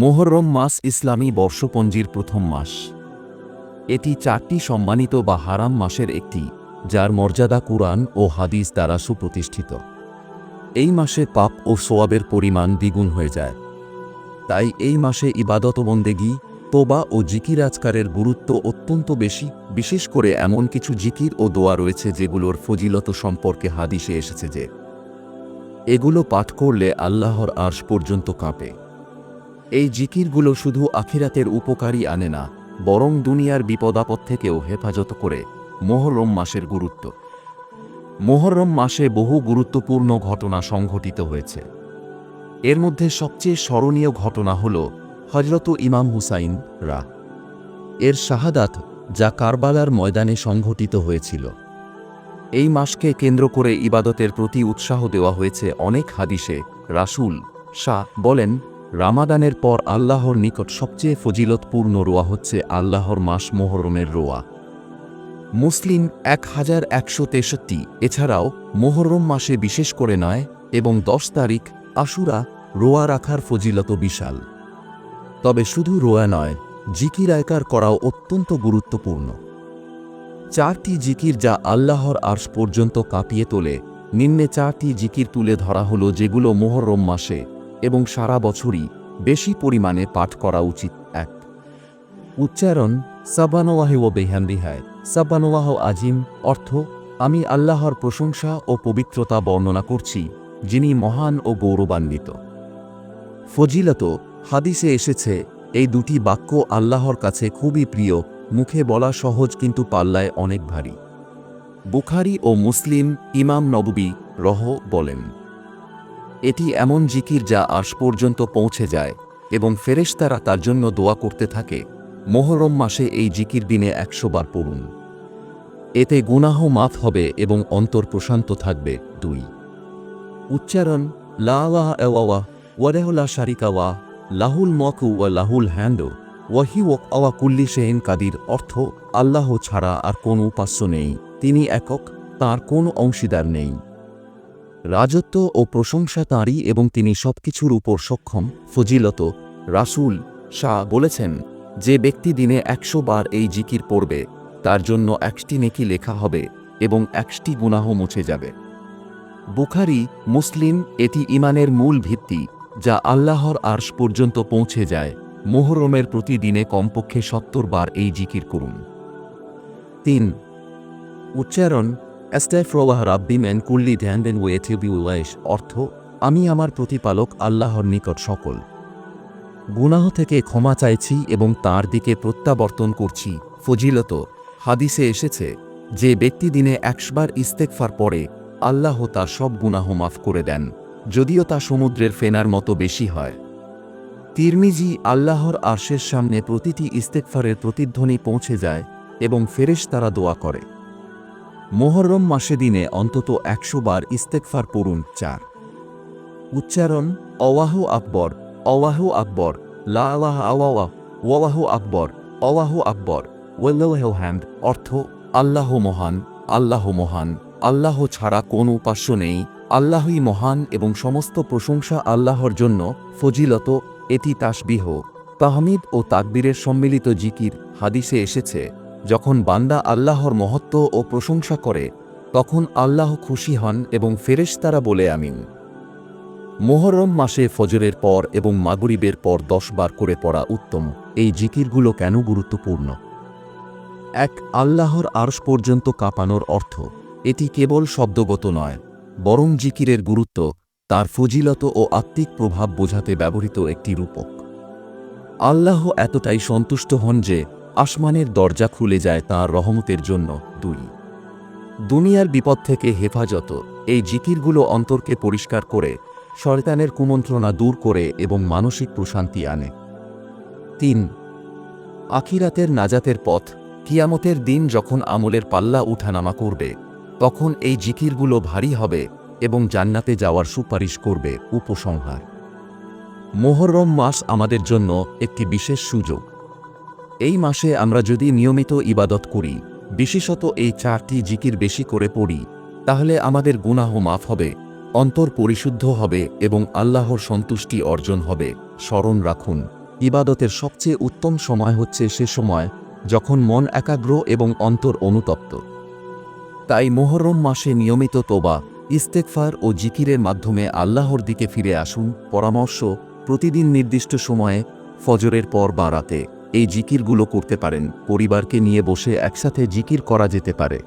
মোহরম মাস ইসলামী বর্ষপঞ্জির প্রথম মাস। এটি চারটি সম্মানিত বা হারাম মাসের একটি, যার মর্যাদা কুরআন ও হাদিস দ্বারা সুপ্রতিষ্ঠিত। এই মাসে পাপ ও সোয়াবের পরিমাণ দ্বিগুণ হয়ে যায়। তাই এই মাসে ইবাদতবন্দেগি, তোবা ও জিকির আজকারের গুরুত্ব অত্যন্ত বেশি, বিশেষ করে এমন কিছু জিকির ও দোয়া রয়েছে যেগুলোর ফজিলত সম্পর্কে হাদিসে এসেছে যে, এগুলো পাঠ করলে আল্লাহর আর্শ পর্যন্ত কাঁপে। এই জিকিরগুলো শুধু আখিরাতের উপকারী আনে না, বরং দুনিয়ার বিপদাপদ থেকেও হেফাজত করে মোহরম মাসের গুরুত্ব। মোহরম মাসে বহু গুরুত্বপূর্ণ ঘটনা সংঘটিত হয়েছে। এর মধ্যে সবচেয়ে স্মরণীয় ঘটনা হল হজরত ইমাম হুসাইন রা। এর শাহাদাত যা কারবালার ময়দানে সংঘটিত হয়েছিল। এই মাসকে কেন্দ্র করে ইবাদতের প্রতি উৎসাহ দেওয়া হয়েছে অনেক হাদিসে রাসূল শাহ বলেন রামাদানের পর আল্লাহর নিকট সবচেয়ে ফজিলতপূর্ণ রোয়া হচ্ছে আল্লাহর মাস মোহরমের রোয়া। মুসলিম এক হাজার একশো তেষট্টি, এছাড়াও মোহরম মাসে বিশেষ করে নয় এবং দশ তারিখ আশুরা রোয়া রাখার ফজিলত বিশাল। তবে শুধু রোয়া নয়, জিকির আয়কার করাও অত্যন্ত গুরুত্বপূর্ণ। চারটি জিকির যা আল্লাহর আর্শ পর্যন্ত কাঁপিয়ে তোলে। নিম্নে চারটি জিকির তুলে ধরা হলো যেগুলো মোহরম মাসে এবং সারা বছরই বেশি পরিমাণে পাঠ করা উচিত এক। উচ্চারণ সাবানোয়াহ ও বেহান্দিহায় সাবানোয়াহ আজিম অর্থ, আমি আল্লাহর প্রশংসা ও পবিত্রতা বর্ণনা করছি, যিনি মহান ও গৌরবান্বিত। ফজিলত, হাদিসে এসেছে, এই দুটি বাক্য আল্লাহর কাছে খুবই প্রিয়, মুখে বলা সহজ কিন্তু পাল্লায় অনেক ভারী। বুখারি ও মুসলিম ইমাম নববী রহ বলেন। এটি এমন জিকির যা আশ পর্যন্ত পৌঁছে যায়, এবং ফেরেশতারা তার জন্য দোয়া করতে থাকে, মোহরম মাসে এই জিকির দিনে একশো বার পড়ুন। এতে গুনাহ মাফ হবে এবং অন্তর প্রশান্ত থাকবে। দুই। উচ্চারণ, লা ওয়াহ এওয়া ওয়ারেহলা শারিকা ওয়া লাহুল মকু ওয়া লাহুল হ্যান্ডো ওয়াহি ওক আওয়া কুল্লি শেহেন কাদির অর্থ, আল্লাহ ছাড়া আর কোনো উপাস্য নেই, তিনি একক, তার কোনো অংশীদার নেই। রাজত্ব ও প্রশংসা তাঁরই এবং তিনি সবকিছুর উপর সক্ষম। ফজিলত রাসূল শাহ বলেছেন, যে ব্যক্তি দিনে একশো বার এই জিকির পড়বে, তার জন্য একটি নেকি লেখা হবে এবং একটি গুনাহ মুছে যাবে। বুখারি, মুসলিম, এটি ইমানের মূল ভিত্তি, যা আল্লাহর আর্শ পর্যন্ত পৌঁছে যায়। মোহরমের প্রতিদিনে কমপক্ষে সত্তর বার এই জিকির করুন। তিন, উচ্চারণ অ্যাস্টাইফ্রোয়াহ রাব্বি ম্যান কুল্লি ধ্যানবেন ওয়েথিবি ওয়াইশ অর্থ, আমি আমার প্রতিপালক আল্লাহর নিকট সকল। গুনাহ থেকে ক্ষমা চাইছি এবং তার দিকে প্রত্যাবর্তন করছি। ফজিলত, হাদিসে এসেছে, যে ব্যক্তি দিনে একশবার ইস্তেকফার পরে আল্লাহ তার সব গুনাহ মাফ করে দেন, যদিও তা সমুদ্রের ফেনার মতো বেশি হয়। তিরমিজি, আল্লাহর আর্শের সামনে প্রতিটি ইস্তেকফারের প্রতিধ্বনি পৌঁছে যায় এবং ফেরেশ তারা দোয়া করে। মোহরম মাসে দিনে অন্তত একশো বার ইস্তেকফার পড়ুন, চার। উচ্চারণ, অওয়াহু আকবর অওয়াহু আকবর, লা আলাহ আওয়াওয়া ওয়াহু আকবর, অওয়াহু আকবর, ওয়েল্লাহ হ্যান্ড অর্থ, আল্লাহ মহান আল্লাহ মহান, আল্লাহ ছাড়া কোন উপাস্য নেই, আল্লাহই মহান এবং সমস্ত প্রশংসা আল্লাহর জন্য, ফজিলত, এটি তাসবিহ, তাহমিদ ও তাকবীরের সম্মিলিত জিকির, হাদিসে এসেছে। যখন বান্দা আল্লাহর মহত্ব ও প্রশংসা করে, তখন আল্লাহ খুশি হন এবং ফেরেশতারা বলে আমিন। মোহরম মাসে ফজরের পর এবং মাগরিবের পর দশ বার করে পড়া উত্তম, এই জিকিরগুলো কেন গুরুত্বপূর্ণ? এক, আল্লাহর আর্শ পর্যন্ত কাঁপানোর অর্থ, এটি কেবল শব্দগত নয়, বরং জিকিরের গুরুত্ব, তার ফজিলত ও আত্মিক প্রভাব বোঝাতে ব্যবহৃত একটি রূপক। আল্লাহ এতটাই সন্তুষ্ট হন যে আসমানের দরজা খুলে যায় তাঁর রহমতের জন্য দুই। দুনিয়ার বিপদ থেকে হেফাজত, এই জিকিরগুলো অন্তরকে পরিষ্কার করে, শয়তানের কুমন্ত্রণা দূর করে এবং মানসিক প্রশান্তি আনে। তিন, আখিরাতের নাজাতের পথ, কিয়ামতের দিন যখন আমলের পাল্লা উঠানামা করবে, তখন এই জিকিরগুলো ভারী হবে এবং জান্নাতে যাওয়ার সুপারিশ করবে উপসংহার। মোহরম মাস আমাদের জন্য একটি বিশেষ সুযোগ। এই মাসে আমরা যদি নিয়মিত ইবাদত করি, বিশেষত এই চারটি জিকির বেশি করে পড়ি, তাহলে আমাদের গুনাহ মাফ হবে, অন্তর পরিশুদ্ধ হবে এবং আল্লাহর সন্তুষ্টি অর্জন হবে। স্মরণ রাখুন, ইবাদতের সবচেয়ে উত্তম সময় হচ্ছে সে সময় যখন মন একাগ্র এবং অন্তর অনুতপ্ত। তাই মোহরম মাসে নিয়মিত তোবা ইস্তেকফার ও জিকিরের মাধ্যমে আল্লাহর দিকে ফিরে আসুন। পরামর্শ, প্রতিদিন নির্দিষ্ট সময়ে ফজরের পর বা রাতে। এই জিকিরগুলো করতে পারেন পরিবারকে নিয়ে বসে একসাথে জিকির করা যেতে পারে।